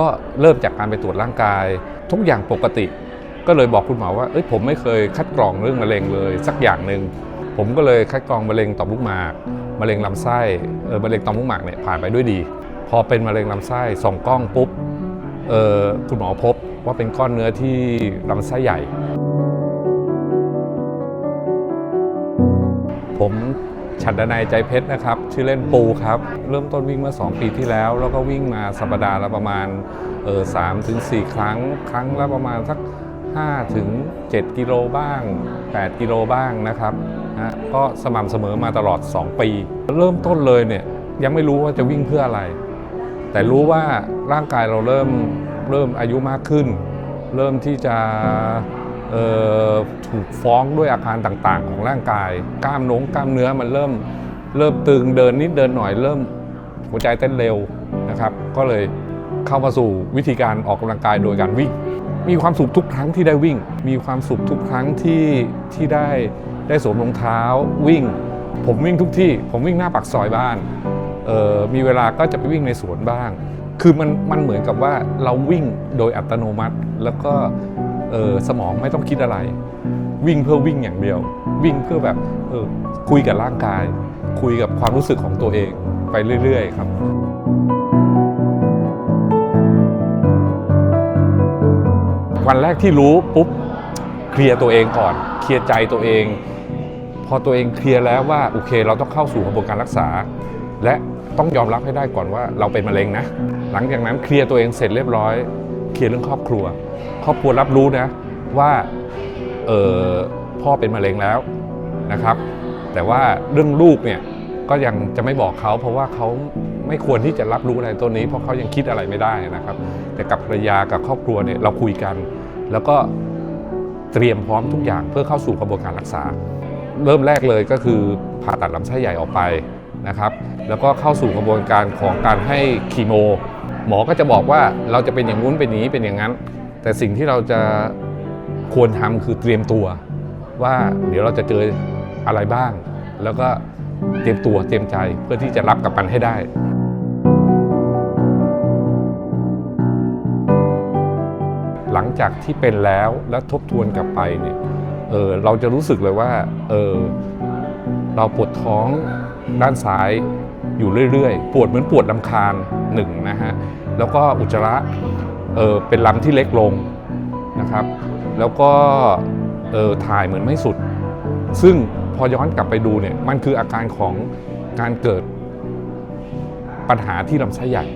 ก็เริ่มจากการไปตรวจร่างกาย ทุกอย่างปกติ ก็เลยบอกคุณหมอว่าเอ้ยผมไม่เคยคัดกรองเรื่องมะเร็งเลย สักอย่างหนึ่งผมก็เลยคัดกรองมะเร็งต่อมลูกหมากมะเร็งลำไส้เออมะเร็งต่อมลูกหมากเนี่ยผ่านไปด้วยดี พอเป็นมะเร็งลำไส้ส่องกล้องปุ๊บเออคุณหมอพบว่าเป็นก้อนเนื้อที่ลำไส้ใหญ่ ผม ฉันดนัยใจเพชรนะครับ ชื่อเล่นปูครับ เริ่มต้นวิ่งเมื่อ2ปีที่แล้ว แล้วก็วิ่งมาสัปดาห์ละประมาณเออสามถึงสี่ครั้ง ครั้งละประมาณสัก5ถึง7กิโลบ้าง 8 กิโลบ้างนะครับนะก็สม่ำเสมอมาตลอด 2 ปี เริ่มต้นเลยเนี่ยยังไม่รู้ว่าจะวิ่งเพื่ออะไร แต่รู้ว่าร่างกายเราเริ่มเริ่มอายุมากขึ้น เริ่มที่จะ ถูกฟ้องด้วยอาการต่างๆ ของร่างกาย กล้ามนงกล้ามเนื้อมันเริ่มเริ่มตึงเดินนิดเดินหน่อยเริ่มหัวใจเต้นเร็วนะครับ ก็เลยเข้ามาสู่วิธีการออกกำลังกายโดยการวิ่ง มีความสุขทุกครั้งที่ได้วิ่ง มีความสุขทุกครั้งที่ที่ได้ได้สวมรองเท้าวิ่ง ผมวิ่งทุกที่ ผมวิ่งหน้าปากซอยบ้านมีเวลาก็จะไปวิ่งในสวนบ้าง คือมันมันเหมือนกับว่าเราวิ่งโดยอัตโนมัติ แล้วก็ เออสมองไม่ต้องคิดอะไร วิ่งเพื่อวิ่งอย่างเดียว วิ่งเพื่อแบบเออคุยกับร่างกาย คุยกับความรู้สึกของตัวเองไปเรื่อย ๆ ครับวันแรกที่รู้ปุ๊บเคลียร์ตัวเองก่อน เคลียร์ใจตัวเอง พอตัวเองเคลียร์แล้วว่าโอเค เราต้องเข้าสู่กระบวนการรักษา และต้องยอมรับให้ได้ก่อนว่าเราเป็นมะเร็งนะ หลังจากนั้นเคลียร์ตัวเองเสร็จเรียบร้อย เคลียร์เรื่องครอบครัว ครอบครัวรับรู้นะว่าเออพ่อเป็นมะเร็งแล้วนะครับ แต่ว่าเรื่องลูกเนี่ยก็ยังจะไม่บอกเขาเพราะว่าเขาไม่ควรที่จะรับรู้อะไรตัวนี้ เพราะเขายังคิดอะไรไม่ได้นะครับ แต่กับภรรยากับครอบครัวเนี่ยเราคุยกัน แล้วก็เตรียมพร้อมทุกอย่างเพื่อเข้าสู่กระบวนการรักษา เริ่มแรกเลยก็คือผ่าตัดลำไส้ใหญ่ออกไปนะครับ แล้วก็เข้าสู่กระบวนการของการให้คีโม หมอก็จะบอกว่าเราจะเป็นอย่างนู้นเป็นอย่างนี้เป็นอย่างนั้น แต่สิ่งที่เราจะควรทำคือเตรียมตัว ว่าเดี๋ยวเราจะเจออะไรบ้าง แล้วก็เตรียมตัวเตรียมใจเพื่อที่จะรับกับมันให้ได้หลังจากที่เป็นแล้วและทบทวนกลับไปเนี่ยเออเราจะรู้สึกเลยว่าเออเราปวดท้องด้านซ้าย อยู่เรื่อยๆ ปวดเหมือนปวดลำคาญหนึ่งนะฮะ แล้วก็อุจจาระเออเป็นลำที่เล็กลงนะครับ แล้วก็เออถ่ายเหมือนไม่สุด ซึ่งพอย้อนกลับไปดูเนี่ยมันคืออาการของการเกิดปัญหาที่ลำไส้ใหญ่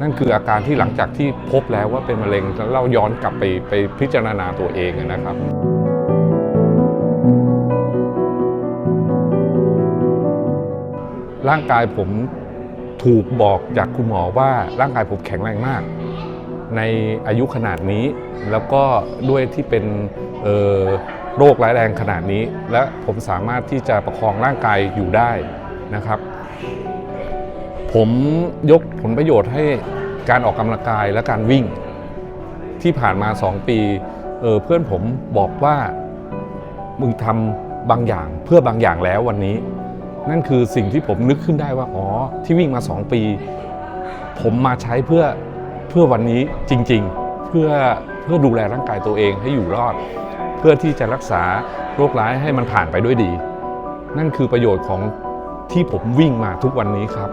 นั่นคืออาการที่หลังจากที่พบแล้วว่าเป็นมะเร็งแล้วเราย้อนกลับไปไปพิจารณาตัวเองนะครับ ร่างกายผมถูกบอกจากคุณหมอว่าร่างกายผมแข็งแรงมาก ในอายุขนาดนี้แล้วก็ด้วยที่เป็นออโรคร้ายแรงขนาดนี้ และผมสามารถที่จะประคองร่างกายอยู่ได้นะครับ ผมยกผลประโยชน์ให้การออกกำลังกายและการวิ่ง ที่ผ่านมา 2 ปีเออเพื่อนผมบอกว่ามึงทำบางอย่างเพื่อบางอย่างแล้ววันนี้ นั่นคือสิ่งที่ผมนึกขึ้นได้ว่าอ๋อที่วิ่งมา 2 ปี ผมมาใช้เพื่อเพื่อวันนี้จริง ๆ เพื่อเพื่อดูแลร่างกายตัวเองให้อยู่รอด เพื่อที่จะรักษาโรคร้ายให้มันผ่านไปด้วยดี นั่นคือประโยชน์ของที่ผมวิ่งมาทุกวันนี้ครับ